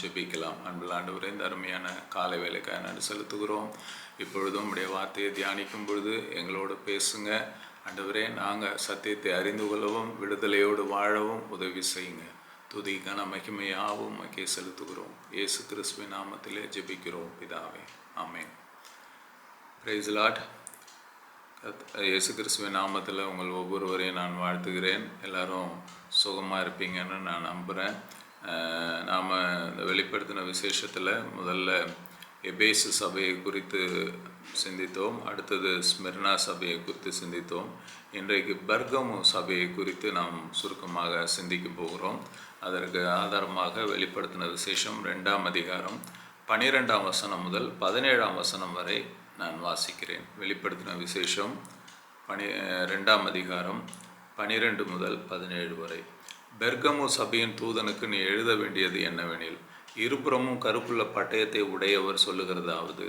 ஜெபிக்கலாம். அன்பிலாண்டவரே இந்த அருமையான காலை வேலைக்காக நன்றி செலுத்துகிறோம். இப்பொழுதும் உடைய வார்த்தையை தியானிக்கும் பொழுது எங்களோடு பேசுங்க. ஆண்டவரே நாங்கள் சத்தியத்தை அறிந்து கொள்ளவும் விடுதலையோடு வாழவும் உதவி செய்யுங்க. துதிக்கான மகிமையாகவும் மகிமையாவும் மகியை செலுத்துகிறோம். இயேசு கிறிஸ்துவின் நாமத்திலே ஜெபிக்கிறோம் பிதாவே. ஆமேன். பிரைஸ் லாட் இயேசு கிறிஸ்துவின் நாமத்தில் உங்கள் ஒவ்வொருவரையும் நான் வாழ்த்துகிறேன். எல்லாரும் சுகமாக இருப்பீங்கன்னு நான் நம்புகிறேன் நாம் இந்த வெளிப்படுத்தின விசேஷத்தில் முதல்ல எபேசு சபையை குறித்து சிந்தித்தோம். அடுத்தது ஸ்மிர்னா சபையை குறித்து சிந்தித்தோம். இன்றைக்கு பர்கமு சபையை குறித்து நாம் சுருக்கமாக சிந்திக்க போகிறோம். அதற்கு ஆதாரமாக வெளிப்படுத்தின விசேஷம் ரெண்டாம் அதிகாரம் பனிரெண்டாம் வசனம் முதல் பதினேழாம் வசனம் வரை நான் வாசிக்கிறேன். வெளிப்படுத்தின விசேஷம் பனி ரெண்டாம் அதிகாரம் பனிரெண்டு முதல் பதினேழு வரை. பெர்கமு சபையின் தூதனுக்கு நீ எழுத வேண்டியது என்னவெனில் இருபுறமும் கருப்புள்ள பட்டயத்தை உடையவர் சொல்லுகிறதாவது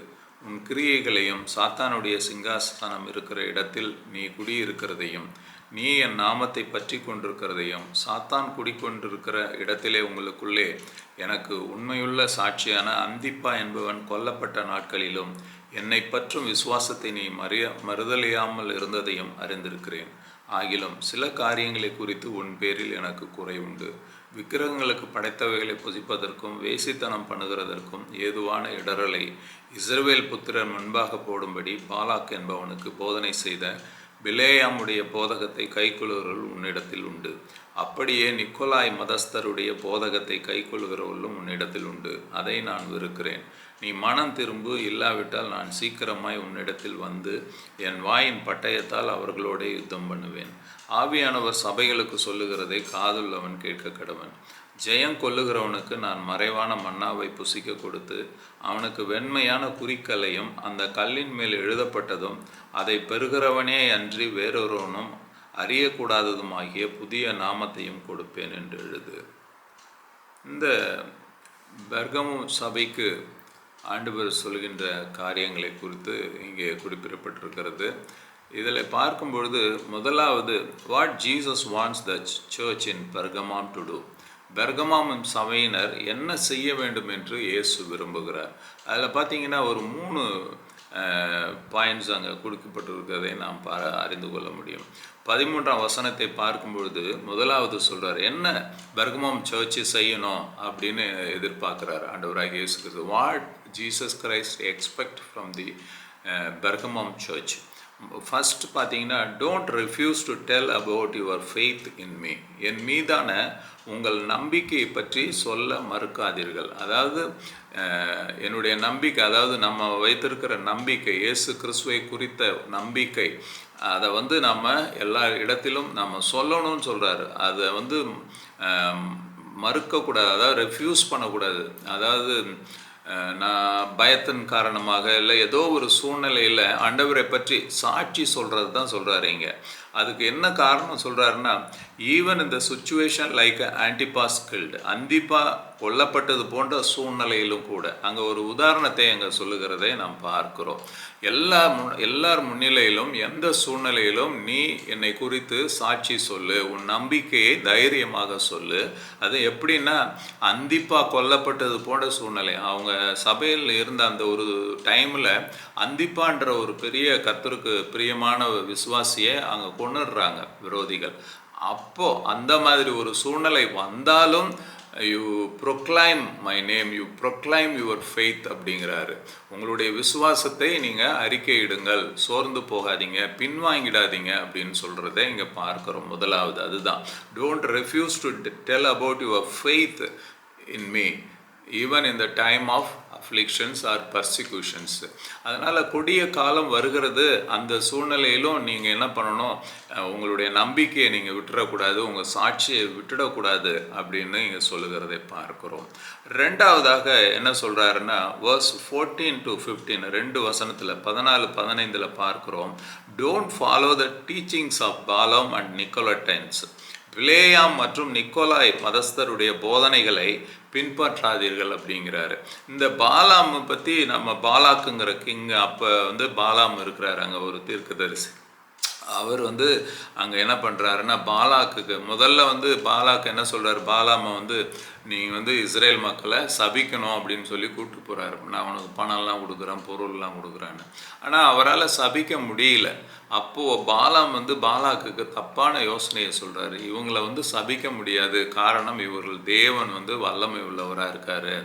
உன் கிரியைகளையும் சாத்தானுடைய சிங்காசனம் இருக்கிற இடத்தில் நீ குடியிருக்கிறதையும் நீ என் நாமத்தை பற்றி கொண்டிருக்கிறதையும் சாத்தான் குடிக்கொண்டிருக்கிற இடத்திலே உங்களுக்குள்ளே எனக்கு உண்மையுள்ள சாட்சியான அந்திப்பா என்பவன் கொல்லப்பட்ட நாட்களிலும் என்னை பற்றும் விசுவாசத்தை நீ மறிய மறுதலியாமல் இருந்ததையும் அறிந்திருக்கிறேன். ஆகிலும் சில காரியங்களை குறித்து உன் பேரில் எனக்கு குறை உண்டு. விக்கிரகங்களுக்கு படைத்தவைகளை புசிப்பதற்கும் வேசித்தனம் பண்ணுகிறதற்கும் ஏதுவான இடரலை இஸ்ரவேல் புத்திரன் முன்பாக போடும்படி பாலாக் என்பவனுக்கு போதனை செய்த பிலேயாமுடைய போதகத்தை கைக்கொள்கிறவர்கள் உன்னிடத்தில் உண்டு. அப்படியே நிக்கோலாய் மதஸ்தருடைய போதகத்தை கைக்கொள்கிறவர்களும் உன்னிடத்தில் உண்டு. அதை நான் வெறுக்கிறேன். நீ மனம் திரும்பு இல்லாவிட்டால் நான் சீக்கிரமாய் உன்னிடத்தில் வந்து என் வாயின் பட்டயத்தால் அவர்களோட யுத்தம் பண்ணுவேன். ஆவியானவர் சபைகளுக்கு சொல்லுகிறதை காதுள்ளவன் கேட்க கடவன். ஜெயம் கொல்லுகிறவனுக்கு நான் மறைவான மன்னாவை புசிக்க கொடுத்து அவனுக்கு வெண்மையான குறிக்கல்லையும் அந்த கல்லின் மேல் எழுதப்பட்டதும் அதை பெறுகிறவனே அன்றி வேறொருவனும் அறியக்கூடாததுமாகிய புதிய நாமத்தையும் கொடுப்பேன் என்று எழுது. இந்த பெர்கமு சபைக்கு ஆண்டவர் சொல்கின்ற காரியங்களை குறித்து இங்கே குறிப்பிடப்பட்டிருக்கிறது. இதில் பார்க்கும் பொழுது முதலாவது what Jesus wants the church in Pergamum to do Pergamum சபையினர் என்ன செய்ய வேண்டும் என்று இயேசு விரும்புகிறார். அதில் பார்த்தீங்கன்னா ஒரு மூணு பாயிண்ட்ஸ் அங்கே கொடுக்கப்பட்டிருக்கிறதை நாம் பா அறிந்து கொள்ள முடியும். பதிமூன்றாம் வசனத்தை பார்க்கும் பொழுது முதலாவது சொல்கிறார் என்ன பெர்கமாம் சர்ச்சு செய்யணும்? அப்படின்னு எதிர்பார்க்குறார் ஆண்டவராக இயேசு what Jesus Christ expect from the Pergamum church first பார்த்தீங்கன்னா don't refuse to tell about your faith in me என் மீதான உங்கள் நம்பிக்கையை பற்றி சொல்ல மறுக்காதீர்கள். அதாவது uh, என்னுடைய நம்பிக்கை அதாவது நம்ம வைத்திருக்கிற நம்பிக்கை இயேசு கிறிஸ்துவை குறித்த நம்பிக்கை அதை வந்து நம்ம எல்லா இடத்திலும் நம்ம சொல்லணும்னு சொல்கிறாரு அதை வந்து um, மறுக்கக்கூடாது அதாவது ரெஃப்யூஸ் பண்ணக்கூடாது. அதாவது நான் பயத்தின் காரணமாக இல்லை ஏதோ ஒரு சூழ்நிலையில் ஆண்டவரை பற்றி சாட்சி சொல்கிறது தான் சொல்கிறாரு இங்கே. அதுக்கு என்ன காரணம் சொல்கிறாருன்னா ஈவன் இந்த சுச்சுவேஷன் லைக் ஆன்டிபாஸ் கில்டு அந்திப்பா கொல்லப்பட்டது போன்ற சூழ்நிலையிலும் கூட அங்கே ஒரு உதாரணத்தை அங்கே சொல்லுகிறதை நாம் பார்க்கிறோம். எல்லா முன் எல்லார் முன்னிலையிலும் எந்த சூழ்நிலையிலும் நீ என்னை குறித்து சாட்சி சொல்லு உன் நம்பிக்கையை தைரியமாக சொல்லு. அது எப்படின்னா அந்திப்பா கொல்லப்பட்டது போன்ற சூழ்நிலை. அவங்க சபையில் இருந்த அந்த ஒரு டைமில் அந்திப்பான்ற ஒரு பெரிய கத்தருக்கு பிரியமான விசுவாசியை அங்கே கொண்டுடுறாங்க விரோதிகள். அப்போ அந்த மாதிரி ஒரு சூழ்நிலை வந்தாலும் you proclaim my name you proclaim your faith அப்படிங்கிறாரு. உங்களுடைய விசுவாசத்தை நீங்கள் அறிக்கையிடுங்கள். சோர்ந்து போகாதீங்க பின்வாங்கிடாதீங்க அப்படின்னு சொல்கிறத இங்கே பார்க்குறோம். முதலாவது அதுதான். Don't refuse to tell about your faith in me even in the time of afflictions or persecutions அதனால் கொடிய காலம் வருகிறது. அந்த சூழ்நிலையிலும் நீங்கள் என்ன பண்ணணும்? உங்களுடைய நம்பிக்கையை நீங்கள் விட்டுறக்கூடாது உங்கள் சாட்சியை விட்டுடக்கூடாது அப்படின்னு இங்கே சொல்லுகிறதை பார்க்குறோம். ரெண்டாவதாக என்ன சொல்கிறாருன்னா வேர்ஸ் ஃபோர்டீன் டு ஃபிஃப்டீன் ரெண்டு வசனத்தில் பதினாலு பதினைந்தில் பார்க்குறோம். Don't follow the teachings of Balaam and Nicolaitans பிளேயாம் மற்றும் நிக்கோலாய் மதஸ்தருடைய போதனைகளை பின்பற்றாதீர்கள் அப்படிங்கிறாரு. இந்த பாலாம் பற்றி நம்ம பாலாக்குங்கிற கிங் அப்போ வந்து பாலாம் இருக்கிறாரு அங்கே ஒரு தீர்க்கதரிசி. அவர் வந்து அங்கே என்ன பண்ணுறாருன்னா பாலாக்குக்கு முதல்ல வந்து பாலாக்கு என்ன சொல்கிறார் பாலாமை வந்து நீங்கள் வந்து இஸ்ரேல் மக்களை சபிக்கணும் அப்படின்னு சொல்லி கூப்பிட்டு போகிறாரு நான் உனக்கு பணம்லாம் கொடுக்குறேன் பொருள்லாம் கொடுக்குறேன்னு. ஆனால் அவரால் சபிக்க முடியல. அப்போது பாலாம் வந்து பாலாக்குக்கு தப்பான யோசனையை சொல்கிறாரு இவங்களை வந்து சபிக்க முடியாது. காரணம் இவர்கள் தேவன் வந்து வல்லமை உள்ளவராக இருக்காரு.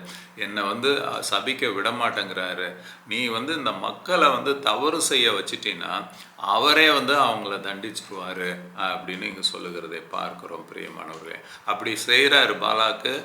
என்னை வந்து சபிக்க விட மாட்டேங்கிறாரு நீ வந்து இந்த மக்களை வந்து தவறு செய்ய வச்சிட்டின்னா அவரே வந்து அவங்கள தண்டிச்சிருவாரு அப்படின்னு இங்கே சொல்லுகிறதை பார்க்குறோம் பிரியமானவர்களே. அப்படி செய்கிறாரு பாலாக்கு.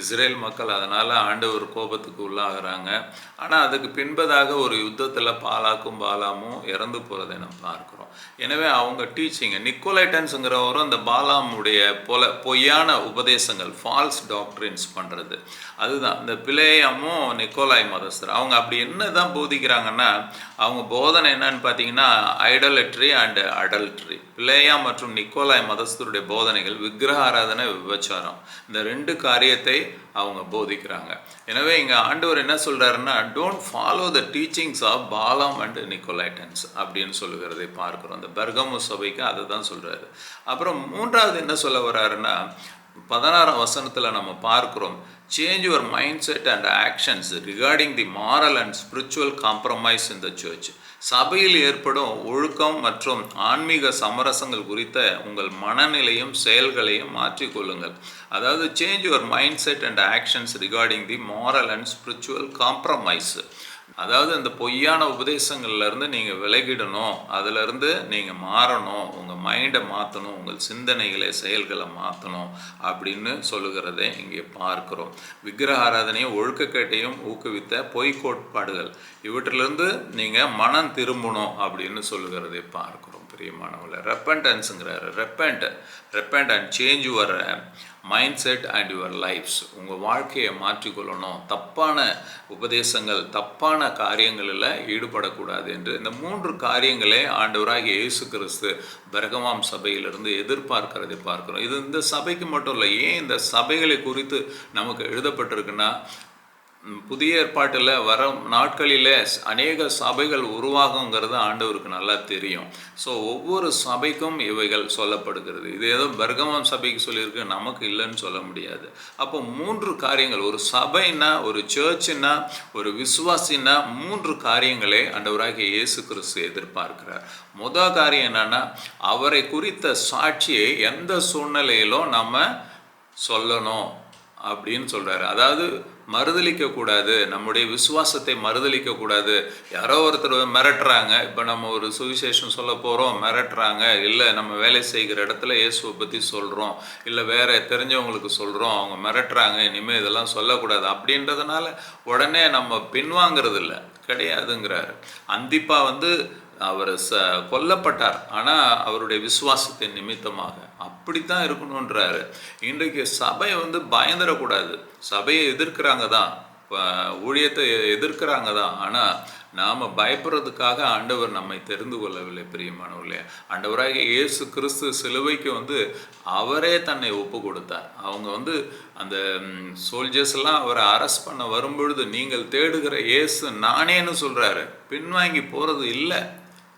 இஸ்ரேல் மக்கள் அதனால் ஆண்டவர் கோபத்துக்கு உள்ளாகிறாங்க. ஆனால் அதுக்கு பின்பதாக ஒரு யுத்தத்தில் பாலாக்கும் பாலாமும் இறந்து போகிறதை நம்ம பார்க்குறோம். எனவே அவங்க டீச்சிங்க நிக்கோலைட்டன்ஸுங்கிறவரும் அந்த பாலாமுடைய பொல பொய்யான உபதேசங்கள் ஃபால்ஸ் டாக்டரின்ஸ் பண்ணுறது அதுதான் இந்த பிளேயமும் நிக்கோலாய் மதஸ்தர். அவங்க அப்படி என்ன தான் போதிக்கிறாங்கன்னா அவங்க போதனை என்னன்னு பார்த்தீங்கன்னா ஐடலட்ரி அண்டு அடல்ட்ரி பிளேயா மற்றும் நிக்கோலாய் மதஸ்தருடைய போதனைகள் விக்கிரக ஆராதனை விபச்சாரம். இந்த ரெண்டு காரியத்தை அவங்க போதிக்கிறாங்க. எனவே இங்கே ஆண்டவர் என்ன சொல்றாருன்னா don't follow the teachings of Balaam and Nicolaitans அப்படின்னு சொல்லுகிறதை பார்க்குறோம். அந்த பெர்கமு சபைக்கு அதை தான் சொல்றாரு. அப்புறம் மூன்றாவது என்ன சொல்ல வர்றாருன்னா பதினாறாம் வசனத்தில் நம்ம பார்க்கிறோம் change your mindset and actions regarding the moral and spiritual compromise in the church சபையில் ஏற்படும் ஒழுக்கம் மற்றும் ஆன்மீக சமரசங்கள் குறித்த உங்கள் மனநிலையும் செயல்களையும் மாற்றிக்கொள்ளுங்கள் அதாவது change your mindset and actions regarding the moral and spiritual compromise அதாவது இந்த பொய்யான உபதேசங்கள்லேருந்து நீங்கள் விலகிடணும். அதிலிருந்து நீங்கள் மாறணும். உங்கள் மைண்டை மாற்றணும் உங்கள் சிந்தனைகளை செயல்களை மாற்றணும் அப்படின்னு சொல்லுகிறதை இங்கே பார்க்குறோம். விக்கிரக ஆராதனையும் ஒழுக்கக்கேட்டையும் ஊக்குவித்த பொய் கோட்பாடுகள். இவற்றிலிருந்து நீங்கள் மனம் திரும்பணும் அப்படின்னு சொல்லுகிறதை பார்க்குறோம் பிரியமானவர்கள. ரெப்பன்டன்ஸுங்கிறாரு repent repent and change your mindset and your lifes உங்கள் வாழ்க்கையை மாற்றிக்கொள்ளணும். தப்பான உபதேசங்கள் தப்பான காரியங்களில் ஈடுபடக்கூடாது என்று இந்த மூன்று காரியங்களே ஆண்டவராகிய இயேசு கிறிஸ்து பெரகமாம் சபையிலிருந்து எதிர்பார்க்கிறதை பார்க்கிறோம். இது இந்த சபைக்கு மட்டும் இல்லை ஏன் இந்த சபைகளை குறித்து நமக்கு எழுதப்பட்டிருக்குன்னா புதிய ஏற்பாட்டில் வர நாட்களில் அநேக சபைகள் உருவாகுங்கிறது ஆண்டவருக்கு நல்லா தெரியும். ஸோ ஒவ்வொரு சபைக்கும் இவைகள் சொல்லப்படுகிறது. இது ஏதோ பர்கமம் சபைக்கு சொல்லியிருக்கு நமக்கு இல்லைன்னு சொல்ல முடியாது. அப்போ மூன்று காரியங்கள் ஒரு சபைன்னா ஒரு சர்ச்சுன்னா ஒரு விசுவாசின்னா மூன்று காரியங்களே ஆண்டவராகிய இயேசு கிறிஸ்து எதிர்பார்க்கிறார். முத காரியம் என்னன்னா அவரை குறித்த சாட்சியை எந்த சூழ்நிலையிலும் நம்ம சொல்லணும் அப்படின்னு சொல்கிறாரு அதாவது மறுதலிக்க கூடாது நம்முடைய விசுவாசத்தை மறுதலிக்க கூடாது யாரோ ஒருத்தர் மிரட்டுறாங்க. இப்போ நம்ம ஒரு சுவிசேஷம் சொல்ல போகிறோம் மிரட்டுறாங்க. இல்லை நம்ம வேலை செய்கிற இடத்துல இயேசுவை பற்றி சொல்கிறோம் இல்லை வேற தெரிஞ்சவங்களுக்கு சொல்கிறோம் அவங்க மிரட்டுறாங்க. இனிமேல் இதெல்லாம் சொல்லக்கூடாது. அப்படின்றதுனால உடனே நம்ம பின்வாங்கிறது இல்லை கிடையாதுங்கிறாரு. அந்திப்பா வந்து அவர் ச கொல்லப்பட்டார். ஆனால் அவருடைய விசுவாசத்தின் நிமித்தமாக அப்படித்தான் இருக்கணுன்றாரு இன்றைக்கு சபை வந்து பயந்துடக்கூடாது. சபையை எதிர்க்கிறாங்க தான். ஊழியத்தை எதிர்க்கிறாங்க தான். ஆனால் நாம் பயப்படுறதுக்காக ஆண்டவர் நம்மை தெரிந்து கொள்ளவில்லை பிரியமானவர்களே. ஆண்டவராக இயேசு கிறிஸ்து சிலுவைக்கு வந்து அவரே தன்னை ஒப்பு கொடுத்தார். அவங்க வந்து அந்த சோல்ஜர்ஸ் எல்லாம் அவரை அரெஸ்ட் பண்ண வரும்பொழுது நீங்கள் தேடுகிற இயேசு நானேன்னு சொல்கிறாரு பின்வாங்கி போகிறது இல்லை.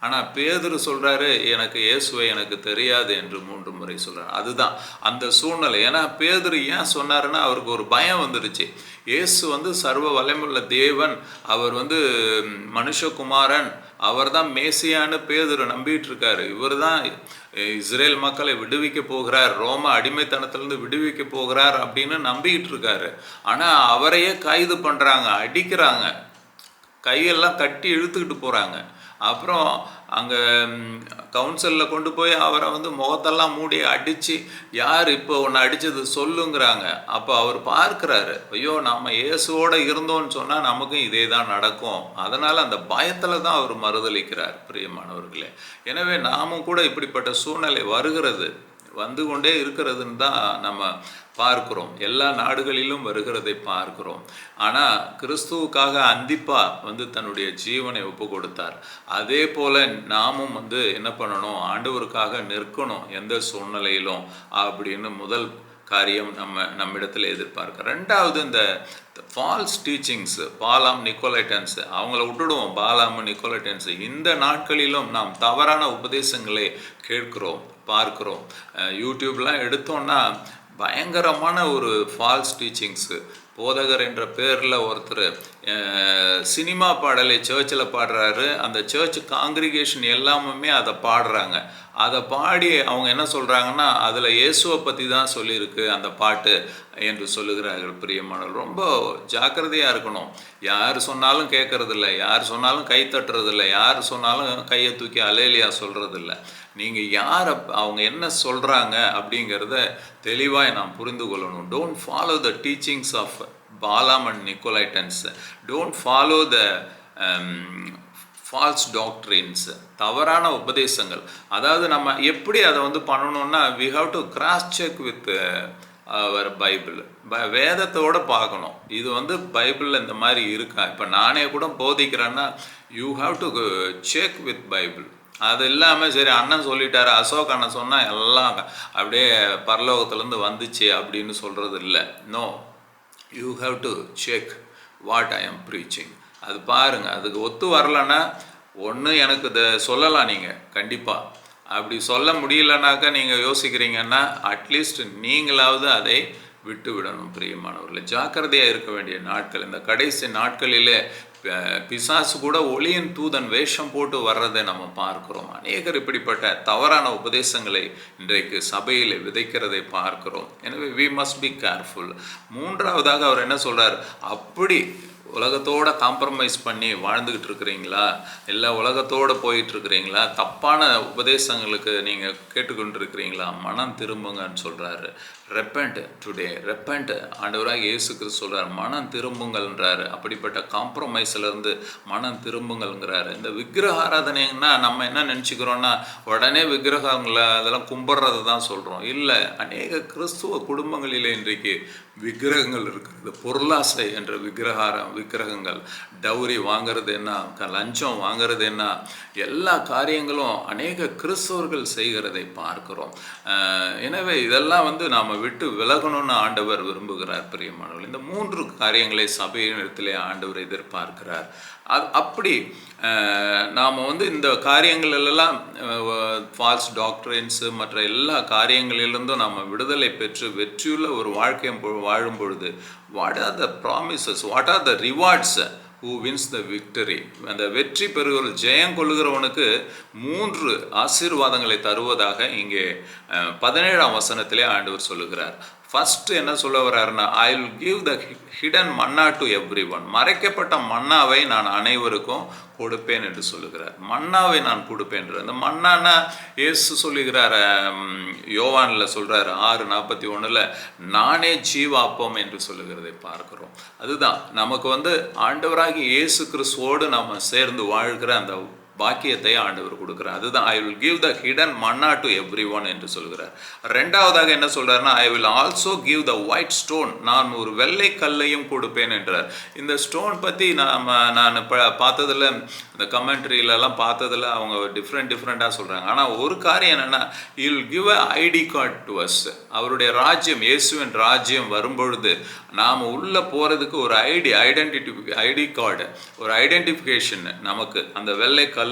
ஆனால் பேதுரு சொல்கிறாரு எனக்கு இயேசுவை எனக்கு தெரியாது என்று மூன்று முறை சொல்கிறார் அதுதான் அந்த சூழ்நிலை. ஏன்னா பேதுரு ஏன் சொன்னாருன்னா அவருக்கு ஒரு பயம் வந்துருச்சு இயேசு வந்து சர்வ வலைமுள்ள தேவன் அவர் வந்து மனுஷகுமாரன் அவர் தான் மேசியான்னு பேதுரு நம்பிட்டு இருக்காரு இவர் தான் இஸ்ரேல் மக்களை விடுவிக்க போகிறார் ரோம அடிமைத்தனத்திலிருந்து விடுவிக்க போகிறார் அப்படின்னு நம்பிக்கிட்டு இருக்காரு ஆனால் அவரையே கைது பண்ணுறாங்க அடிக்கிறாங்க. கையெல்லாம் கட்டி இழுத்துக்கிட்டு போகிறாங்க அப்புறம் அங்கே கவுன்சிலில் கொண்டு போய் அவரை வந்து முகத்தெல்லாம் மூடி அடித்து யார் இப்போ உன்னை அடித்தது சொல்லுங்கிறாங்க. அப்போ அவர் பார்க்குறாரு. ஐயோ நம்ம இயேசுவோடு இருந்தோம்னு சொன்னால் நமக்கும் இதே தான் நடக்கும். அதனால் அந்த பயத்தில் தான் அவர் மறுதளிக்கிறார் பிரியமானவர்களே. எனவே நாமும் கூட இப்படிப்பட்ட சூழ்நிலை வருகிறது. வந்து கொண்டே இருக்கிறதுன்னு தான் நம்ம பார்க்கிறோம். எல்லா நாடுகளிலும் வருகிறதை பார்க்கிறோம். ஆனால் கிறிஸ்துவுக்காக அந்திப்பா வந்து தன்னுடைய ஜீவனை ஒப்பு கொடுத்தார் அதே போல் நாமும் வந்து என்ன பண்ணணும்? ஆண்டவருக்காக நிற்கணும் எந்த சூழ்நிலையிலும் அப்படின்னு முதல் காரியம் நம்ம நம்மிடத்தில் எதிர்பார்க்க. ரெண்டாவது இந்த ஃபால்ஸ் டீச்சிங்ஸ் பாலாம் நிக்கோலைட்டன்ஸ் அவங்கள விட்டுடுவோம். பாலாம் நிக்கோலைட்டன்ஸ். இந்த நாட்களிலும் நாம் தவறான உபதேசங்களை கேட்கிறோம். பார்க்குறோம். யூடியூப்லாம் எடுத்தோம்னா பயங்கரமான ஒரு ஃபால்ஸ் டீச்சிங்ஸு போதகர் என்ற பேரில் ஒருத்தர் சினிமா பாடலை சர்ச்சில் பாடுறாரு. அந்த சர்ச் காங்கிரிகேஷன் எல்லாமுமே அதை பாடுறாங்க. அதை பாடி அவங்க என்ன சொல்கிறாங்கன்னா அதில் இயேசுவை பற்றி தான் சொல்லியிருக்கு அந்த பாட்டு என்று சொல்லுகிறார்கள் பிரியமானவர் ரொம்ப ஜாக்கிரதையாக இருக்கணும். யார் சொன்னாலும் கேட்குறதில்ல. யார் சொன்னாலும் கை தட்டுறதில்ல. யார் சொன்னாலும் கையை தூக்கி அலேலியா சொல்கிறதில்ல நீங்கள் யார் அவங்க என்ன சொல்கிறாங்க அப்படிங்கிறத தெளிவாக நாம் புரிந்து கொள்ளணும். Don't follow the teachings of Balaam and Nicolaitans don't follow the false doctrines தவறான உபதேசங்கள். அதாவது நம்ம எப்படி அதை வந்து பண்ணணும்னா we have to cross check with our Bible ப வேதத்தோட பார்க்கணும். இது வந்து பைபிளில் இந்த மாதிரி இருக்கா? இப்போ நானே கூட போதிக்கிறேன்னா you have to check with Bible அது இல்லாமல் சரி அண்ணன் சொல்லிட்டாரு அசோக் அண்ணன் சொன்னால் எல்லாம் அப்படியே பரலோகத்துலேருந்து வந்துச்சு அப்படின்னு சொல்கிறது இல்லை. No you have to check what I am preaching அது பாருங்கள் அதுக்கு ஒத்து வரலன்னா ஒன்று எனக்கு இதை சொல்லலாம் நீங்கள் கண்டிப்பாக அப்படி சொல்ல முடியலனாக்கா நீங்கள் யோசிக்கிறீங்கன்னா அட்லீஸ்ட் நீங்களாவது அதை விட்டு விடணும் பிரியமானவர்களை. ஜாக்கிரதையாக இருக்க வேண்டிய நாட்கள் இந்த கடைசி நாட்களிலே பிசாசு கூட ஒளியின் தூதன் வேஷம் போட்டு வர்றதை நம்ம பார்க்கிறோம். அநேகர் இப்படிப்பட்ட தவறான உபதேசங்களை இன்றைக்கு சபையில் விதைக்கிறதை பார்க்கிறோம். எனவே வி மஸ்ட் பி கேர்ஃபுல் மூன்றாவதாக அவர் என்ன சொல்கிறார் அப்படி உலகத்தோட காம்ப்ரமைஸ் பண்ணி வாழ்ந்துக்கிட்டு இருக்கிறீங்களா? இல்லை உலகத்தோடு போயிட்டு இருக்கிறீங்களா தப்பான உபதேசங்களுக்கு நீங்கள் கேட்டுக்கொண்டு இருக்கிறீங்களா மனம் திரும்புங்கன்னு சொல்கிறாரு ரெப்பண்ட் டுடே ரெப்பண்ட் ஆண்டவராக இயேசு கிறிஸ்து சொல்கிறார் மனம் திரும்புங்கள்ன்றாரு. அப்படிப்பட்ட காம்ப்ரமைஸ்லேருந்து மனம் திரும்புங்கள்ங்கிறாரு. இந்த விக்கிரக ஆராதனைன்னா நம்ம என்ன நினச்சிக்கிறோன்னா உடனே விக்கிரகங்களை அதெல்லாம் கும்பிட்றது தான் சொல்கிறோம் இல்லை அநேக கிறிஸ்துவ குடும்பங்களிலே இன்றைக்கு விக்கிரகங்கள் இருக்கிறது பொருளாசை என்ற விக்கிரகாரம் விக்கிரகங்கள். டவுரி வாங்குறது என்ன? லஞ்சம் வாங்குறது என்ன? எல்லா காரியங்களும் அநேக கிறிஸ்தவர்கள் செய்கிறதை பார்க்கிறோம். எனவே இதெல்லாம் வந்து நாம் விட்டு விலகணும்னு ஆண்டவர் விரும்புகிறார் பிரியமானவர்கள். இந்த மூன்று காரியங்களை சபையினத்திலே ஆண்டவர் எதிர்பார்க்கிறார். அது அப்படி நாம் வந்து இந்த காரியங்களிலெல்லாம் ஃபால்ஸ் டாக்டரின்ஸு மற்ற எல்லா காரியங்களிலிருந்தும் நாம் விடுதலை பெற்று வெற்றியுள்ள ஒரு வாழ்க்கையும் வாழும் பொழுது what are the promises what are the ரிவார்ட்ஸை who wins the victory அந்த வெற்றி பெறுகிற ஜெயம் கொள்ளுகிறவனுக்கு மூன்று ஆசீர்வாதங்களை தருவதாக இங்கே பதினேழாம் வசனத்திலே ஆண்டவர் சொல்லுகிறார். ஃபர்ஸ்ட் என்ன சொல்ல வர்றாருன்னா I will give the hidden manna to every one மறைக்கப்பட்ட மன்னாவை நான் அனைவருக்கும் கொடுப்பேன் என்று சொல்லுகிறார். மன்னாவை நான் கொடுப்பேன் அந்த மன்னானா இயேசு சொல்லுகிறார் யோவானில் சொல்கிறார் ஆறு நாற்பத்தி ஒன்றில் நானே ஜீவாப்பம் என்று சொல்லுகிறதை பார்க்குறோம். அதுதான் நமக்கு வந்து ஆண்டவராகி இயேசு கிறிஸ்துவோடு நம்ம சேர்ந்து வாழ்கிற அந்த பாக்கியத்தை ஆண்டவர் கொடுக்குறார். அதுதான் I will give the hidden manna to every one என்று சொல்கிறார். ரெண்டாவதாக என்ன சொல்கிறாருன்னா I will also give the white stone நான் ஒரு வெள்ளை கல்லையும் கொடுப்பேன் என்றார். இந்த ஸ்டோன் பற்றி நாம் நான் இப்போ பார்த்ததில் இந்த கமெண்ட்ரியிலலாம் பார்த்ததில் அவங்க டிஃப்ரெண்ட் டிஃப்ரெண்ட்டாக சொல்கிறாங்க ஆனால் ஒரு காரியம் என்னென்னா I'll give a ID card to us அவருடைய ராஜ்யம் இயேசுவின் ராஜ்யம் வரும்பொழுது நாம் உள்ளே போகிறதுக்கு ஒரு ஐடி ஐடென்டிட்டி ஐடி கார்டு ஒரு ஐடென்டிஃபிகேஷன் நமக்கு அந்த வெள்ளை கல்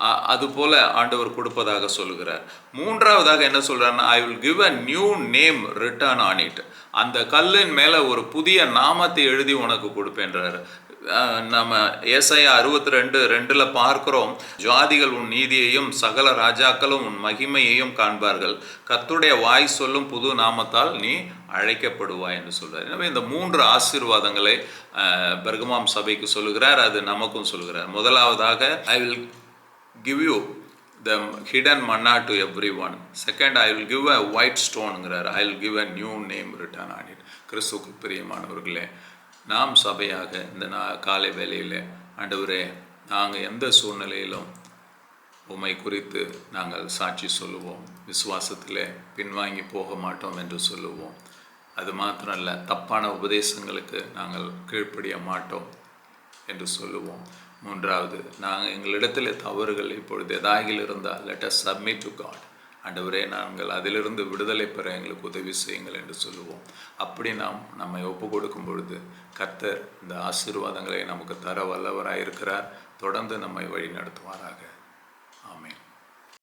அ- அது போல ஆண்டவர் கொடுப்பதாக சொல்லுகிறார். மூன்றாவதாக என்ன சொல்றாருன்னா I will give a new name written on it அந்த கல்லின் மேலே ஒரு புதிய நாமத்தை எழுதி உனக்கு கொடுப்பேன்றார் நம்ம ஏசாயா அறுபத்தி ரெண்டு ரெண்டில் பார்க்கிறோம். ஜாதிகள் உன் நீதியையும் சகல ராஜாக்களும் உன் மகிமையையும் காண்பார்கள். கத்துடைய வாய் சொல்லும் புது நாமத்தால் நீ அழைக்கப்படுவாய் என்று சொல்கிறார் எனவே இந்த மூன்று ஆசீர்வாதங்களை பெர்கமாம் சபைக்கு சொல்லுகிறார் அது நமக்கும் சொல்லுகிறார். முதலாவதாக I will give you the hidden manna to every one second I will give a white ஸ்டோனுங்கிறார் I will give a new name written on it கிறிஸ்துவுக்கு பிரியமானவர்களே நாம் சபையாக இந்த நா காலை வேலையில் ஆண்டவரே நாங்கள் எந்த சூழ்நிலையிலும் உம்மை குறித்து நாங்கள் சாட்சி சொல்லுவோம். விசுவாசத்தில் பின்வாங்கி போக மாட்டோம் என்று சொல்லுவோம். அது மாத்திரம் இல்லை தப்பான உபதேசங்களுக்கு நாங்கள் கீழ்ப்படிய மாட்டோம் என்று சொல்லுவோம். மூன்றாவது நாங்கள் எங்களிடத்தில் தவறுகள் இப்பொழுது எதாகில் இருந்தால் let us submit to God ஆண்டவரே நாங்கள் அதிலிருந்து விடுதலை பெற எங்களுக்கு உதவி செய்யுங்கள் என்று சொல்லுவோம். அப்படி நாம் நம்மை ஒப்பு கொடுக்கும் பொழுது கர்த்தர் இந்த ஆசீர்வாதங்களை நமக்கு தர வல்லவராக இருக்கிறார் தொடர்ந்து நம்மை வழி நடத்துவாராக ஆமேன்.